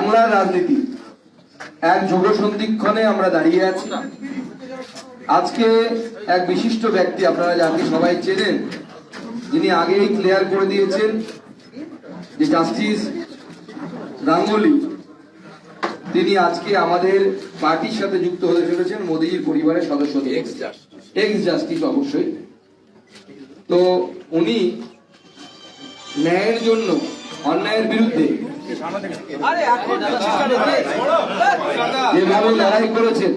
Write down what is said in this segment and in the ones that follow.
বাংলার রাজনীতি। এক যুগ সন্ধিক্ষণে আমরা দাঁড়িয়ে আছি। আজকে এক বিশিষ্ট ব্যক্তি আপনারা যাকে সবাই চেনেন যিনি আগেই ক্লিয়ার করে দিয়েছেন যে জাস্টিস গাঙ্গুলি তিনি আজকে আমাদের পার্টির সাথে যুক্ত হতে চলেছেন মোদীজির পরিবারের সদস্য এক্স জাস্টিস অবশ্যই। তো উনি ন্যায়ের জন্য অন্যায়ের বিরুদ্ধে যেভাবে লড়াই করেছেন,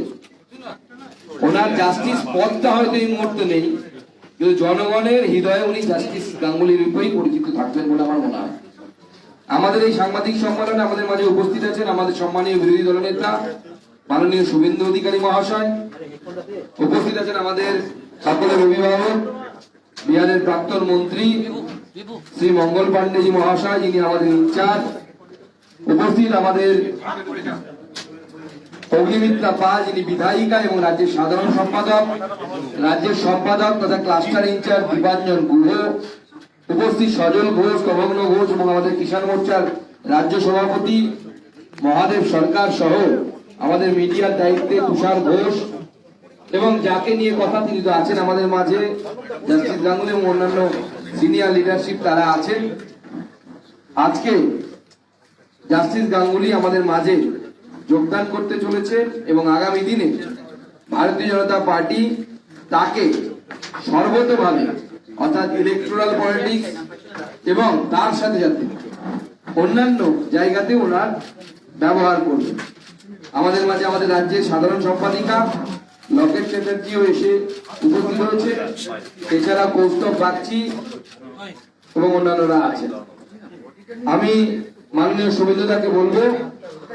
ওনার জাস্টিস পদটা হয়তো এই মুহূর্তে নেই, কিন্তু জনগণের হৃদয়ে উনি জাস্টিস গাঙ্গুলির রূপেই পরিচিত থাকবেন বলে আমার মনে হয়। আমাদের এই সাংবাদিক সম্মেলনে আমাদের মাঝে উপস্থিত আছেন আমাদের সম্মানীয় বিরোধী দলনেতা মাননীয় শুভেন্দু অধিকারী মহাশয়। উপস্থিত আছেন আমাদের সকলের অভিভাবক, বিহারের প্রাক্তন মন্ত্রী শ্রী মঙ্গল পান্ডেজি মহাশয়, যিনি আমাদের ইনচার্জ। উপস্থিত আমাদের অগ্নিমিত্রা পা, যিনি বিধায়িকা এবং রাজ্যের সাধারণ সম্পাদক, রাজ্যের সম্পাদক তথা ক্লাস্টার ইনচার্জ দীপাঞ্জন গুহ, উপস্থিত সজল ঘোষ, কমগ্ন ঘোষ এবং আমাদের কিষাণ মোর্চার রাজ্য সভাপতি মহাদেব সরকার সহ আমাদের মিডিয়ার দায়িত্বে তুষার ঘোষ এবং যাকে নিয়ে কথা তিনি তো আছেন আমাদের মাঝে, জাস্টিস গাঙ্গুলি এবং অন্যান্য সিনিয়র লিডারশিপ তারা আছেন। আজকে জাস্টিস গাঙ্গুলি আমাদের মাঝে যোগদান করতে চলেছে এবং আগামী দিনে ভারতীয় জনতা পার্টি তাকে সর্বতভাবে, অর্থাৎ ইলেকট্রাল পলিটিক্স এবং তার সাথে সাথে অন্যান্য জায়গাতে ওনার ব্যবহার করবে। আমাদের মাঝে আমাদের রাজ্যের সাধারণ সম্পাদিকা, লকেট চ্যাটার্জিও এসে উপস্থিত হয়েছে। এছাড়া কৌস্তব বাগচি এবং অন্যান্যরা আছে আমি মাননীয় শুভেন্দুদাকে বলব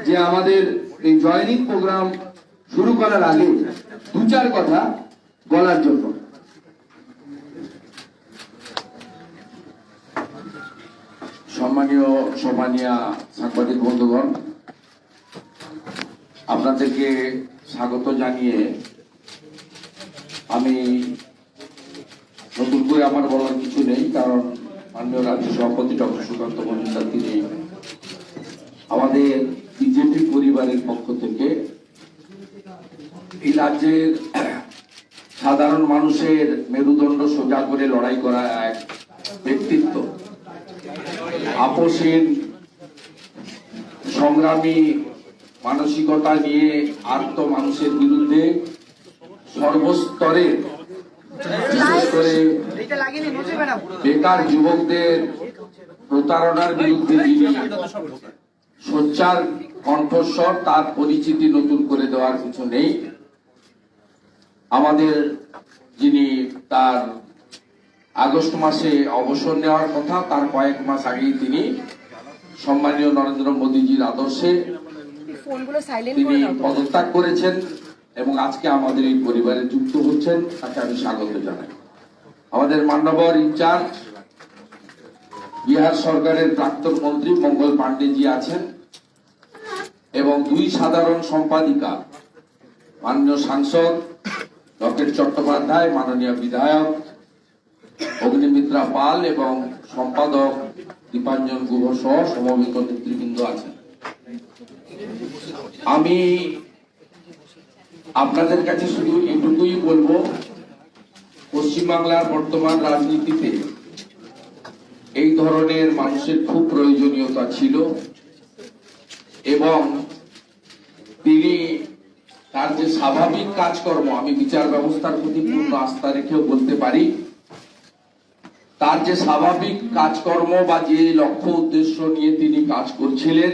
যে আমাদের এই জয়নিং প্রোগ্রাম শুরু করার আগে দু চার কথা বলার জন্য। সম্মানীয় সম্মানীয় সাংবাদিক বন্ধুগণ, আপনাদেরকে স্বাগত জানিয়ে আমি নতুন করে আমার বলার কিছু নেই, কারণ মাননীয় রাজ্য সভাপতি ডক্টর সুকান্ত মজুমদার তিনি আমাদের বিজেপি পরিবারের পক্ষ থেকে এই রাজ্যের সাধারণ মানুষের মেরুদণ্ড সোজা করে লড়াই করা এক ব্যক্তিত্ব। আপোষহীন সংগ্রামী মানসিকতা নিয়ে আর্ত মানুষের বিরুদ্ধে সর্বস্তরে বেকার যুবকদের প্রতারণার বিরুদ্ধে সোচ্চার কণ্ঠস্বর তার পরিচিতি নতুন করে দেওয়ার কিছু নেই আমাদের যিনি তার আগস্ট মাসে অবসর নেওয়ার কথা তার কয়েক মাস আগেই তিনি সম্মানীয় নরেন্দ্র মোদীজির আদর্শে তিনি। পদত্যাগ করেছেন এবং আজকে আমাদের এই পরিবারে যুক্ত হচ্ছেন তাকে আমি স্বাগত জানাই আমাদের মান্যবর ইনচার্জ বিহার সরকারের প্রাক্তন মন্ত্রী মঙ্গল পান্ডেজি আছেন এবং দুই সাধারণ সম্পাদিকা, মাননীয় সাংসদ রকেট চট্টোপাধ্যায়, মাননীয় বিধায়ক অগ্নিমিত্রা পাল এবং সম্পাদক দীপাঞ্জন গুহ সহ সমবেত নেতৃবৃন্দ আছেন। আমি আপনাদের কাছে শুধু এটুকুই বলব, পশ্চিমবাংলার বর্তমান রাজনীতিতে এই ধরনের মানুষের খুব প্রয়োজনীয়তা ছিল এবং তিনি তার যে স্বাভাবিক কাজকর্ম, আমি বিচার ব্যবস্থার প্রতি পূর্ণ আস্থা রেখেও বলতে পারি, তার যে স্বাভাবিক কাজকর্ম বা যে লক্ষ্য উদ্দেশ্য নিয়ে তিনি কাজ করছিলেন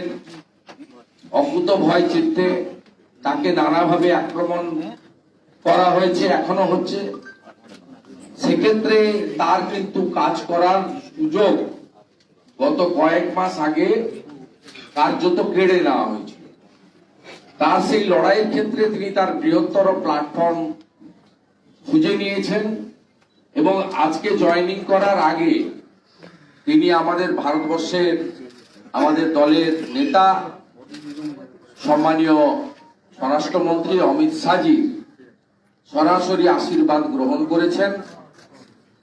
অকুত ভয় চিত্তে তাকে নানাভাবে আক্রমণ করা হয়েছে, এখনও হচ্ছে। সেক্ষেত্রে তার কিন্তু কাজ করার সুযোগ গত কয়েক মাস আগে কার্যত কেড়ে নেওয়া হয়েছিল। তার সেই লড়াইয়ের ক্ষেত্রে তিনি তার বৃহত্তর প্ল্যাটফর্ম খুঁজে নিয়েছেন এবং আজকে জয়েনিং করার আগে তিনি আমাদের ভারতবর্ষের আমাদের দলের নেতা, সম্মানীয় স্বরাষ্ট্রমন্ত্রী অমিত শাহজি সরাসরি আশীর্বাদ গ্রহণ করেছেন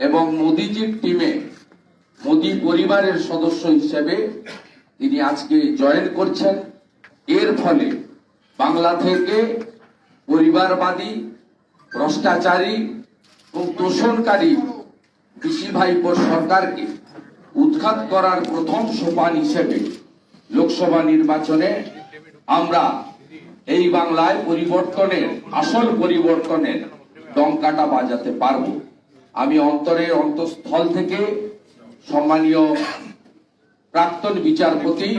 এবং মোদিজির টিমে মোদি পরিবারের সদস্য হিসেবে তিনি আজকে জয়েন করছেন। এর ফলে বাংলা থেকে পরিবারবাদী, ভ্রষ্টাচারী ও তোষণকারী কৃষি ভাইপোর সরকারকে উৎখাত করার প্রথম সোপান হিসেবে লোকসভা নির্বাচনে আমরা এই বাংলায় পরিবর্তনের, আসল পরিবর্তনের ডঙ্কাটা বাজাতে পারব। আমি অন্তরের অন্তঃস্থল থেকে সম্মানীয় প্রাক্তন বিচারপতি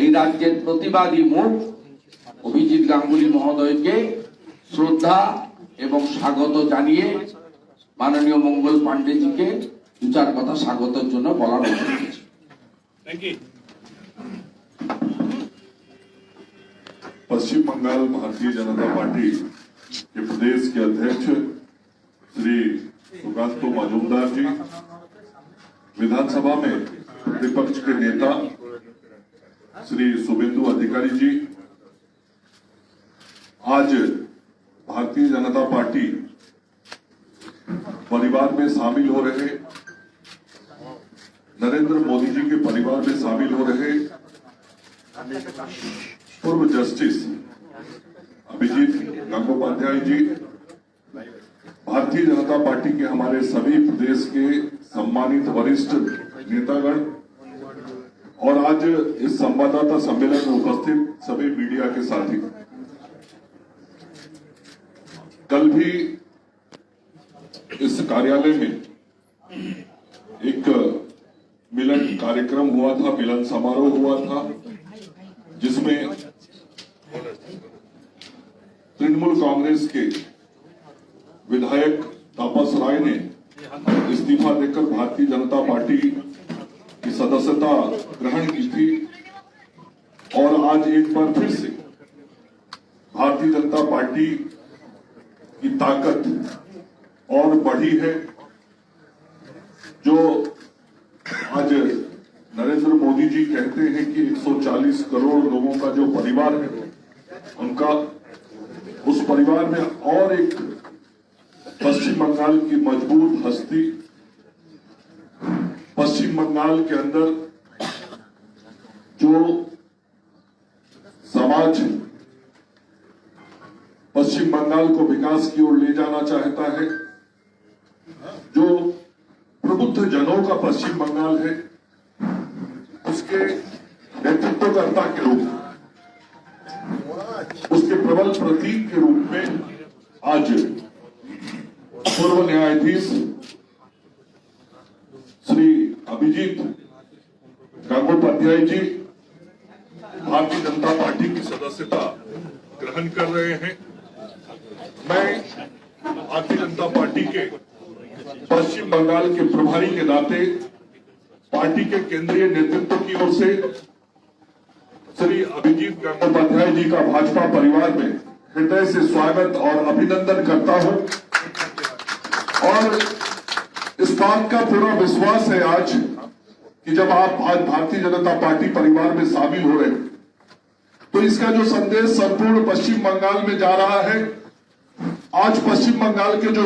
এই রাজ্যের প্রতিবাদী মুখ অভিজিৎ গাঙ্গুলি মহোদয়কে শ্রদ্ধা এবং স্বাগত জানিয়ে মাননীয় মঙ্গল পাণ্ডেজিকে দু চার কথা স্বাগতের জন্য বলার অনুরোধ করছি। पश्चिम बंगाल भारतीय जनता पार्टी के प्रदेश के अध्यक्ष श्री सुकांतो मजूमदार जी विधानसभा में विपक्ष के नेता श्री शुभेंदु अधिकारी जी, आज भारतीय जनता पार्टी परिवार में शामिल हो रहे, नरेंद्र मोदी जी के परिवार में शामिल हो रहे पूर्व जस्टिस अभिजीत गंगोपाध्याय जी। भारतीय जनता पार्टी के हमारे सभी प्रदेश के सम्मानित वरिष्ठ नेतागण, और आज इस संवाददाता सम्मेलन में उपस्थित सभी मीडिया के साथी। कल भी इस कार्यालय में एक मिलन कार्यक्रम हुआ था, मिलन समारोह हुआ था, जिसमें तृणमूल कांग्रेस के विधायक तापस राय ने इस्तीफा देकर भारतीय जनता पार्टी की सदस्यता ग्रहण की थी और आज एक बार फिर से भारतीय जनता पार्टी की ताकत और बढ़ी है, जो आज नरेंद्र मोदी जी कहते हैं कि 140 करोड़ लोगों का जो परिवार है, उनका, उस परिवार में और एक पश्चिम बंगाल की मज़बूत हस्ती पश्चिम बंगाल के अंदर जो समाज पश्चिम बंगाल को विकास की ओर ले जाना चाहता है, जो प्रबुद्ध जनों का पश्चिम बंगाल है, उसके नेतृत्वकर्ता के रूप में, उसके प्रबल प्रतीक के रूप में आज पूर्व न्यायाधीश अभिजीत गंगोपाध्याय जी भारतीय जनता पार्टी की सदस्यता ग्रहण कर रहे हैं। मैं भारतीय जनता पार्टी के पश्चिम बंगाल के प्रभारी के नाते पार्टी के केंद्रीय नेतृत्व की ओर से श्री अभिजीत गंगोपाध्याय जी का भाजपा परिवार में हृदय से स्वागत और अभिनंदन करता हूँ। और इस बात का पूरा विश्वास है आज कि जब आप आज भारतीय जनता पार्टी परिवार में शामिल हो रहे हैं तो इसका जो संदेश संपूर्ण पश्चिम बंगाल में जा रहा है, आज पश्चिम बंगाल के जो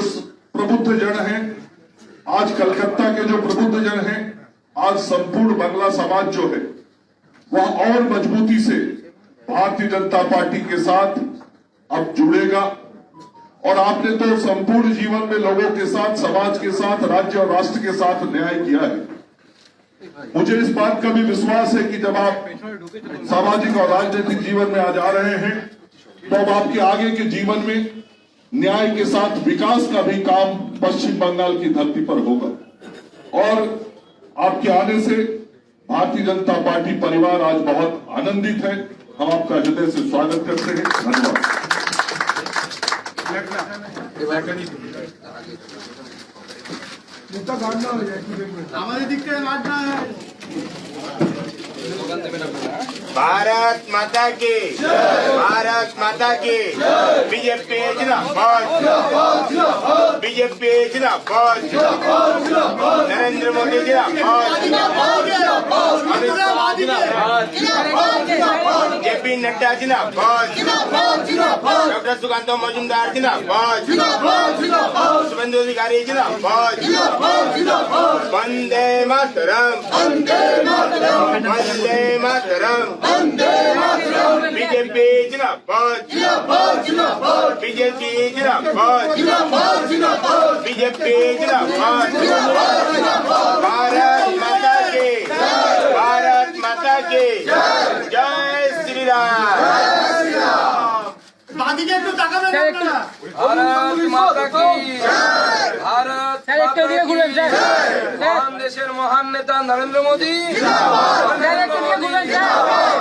प्रबुद्ध जन हैं, आज कलकत्ता के जो प्रबुद्ध जन हैं, आज संपूर्ण बंगला समाज जो है, वह और मजबूती से भारतीय जनता पार्टी के साथ अब जुड़ेगा। और आपने तो संपूर्ण जीवन में लोगों के साथ, समाज के साथ, राज्य और राष्ट्र के साथ न्याय किया है। मुझे इस बात का भी विश्वास है कि जब आप सामाजिक और राजनीतिक जीवन में आज आ रहे हैं तो अब आपके आगे के जीवन में न्याय के साथ विकास का भी काम पश्चिम बंगाल की धरती पर होगा। और आपके आने से भारतीय जनता पार्टी परिवार आज बहुत आनंदित है। हम आपका हृदय से स्वागत करते हैं। धन्यवाद। মুখটা গাড়না হয়ে যায় আমাদের দিক থেকে গাড়না হয় भारत माता की भारत माता की बीजेपी जिंदाबाद बीजेपी जिंदाबाद नरेंद्र मोदी जिंदाबाद अमित शाह जिंदाबाद जेपी नड्डा जिंदाबाद डॉक्टर सुकांत मजूमदार जिंदाबाद शुभेंदु अधिकारी जिंदाबाद वंदे मातरम वंदे मातरम बीजेपी জিন্দাবাদ জয় শ্রী রাম ভারত ভারত দেশের মহান নেতা Narendra Modi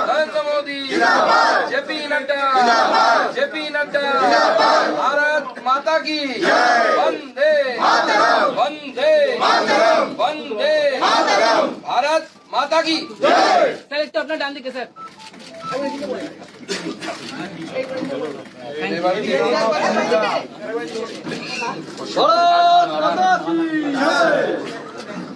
Narendra Modi. J P Nadda J P Nadda Bharat Mata কি বন্দে বন্দে বন্দে ভারত মাতা কি স্যার একটু আপনার ডান দিকে স্যার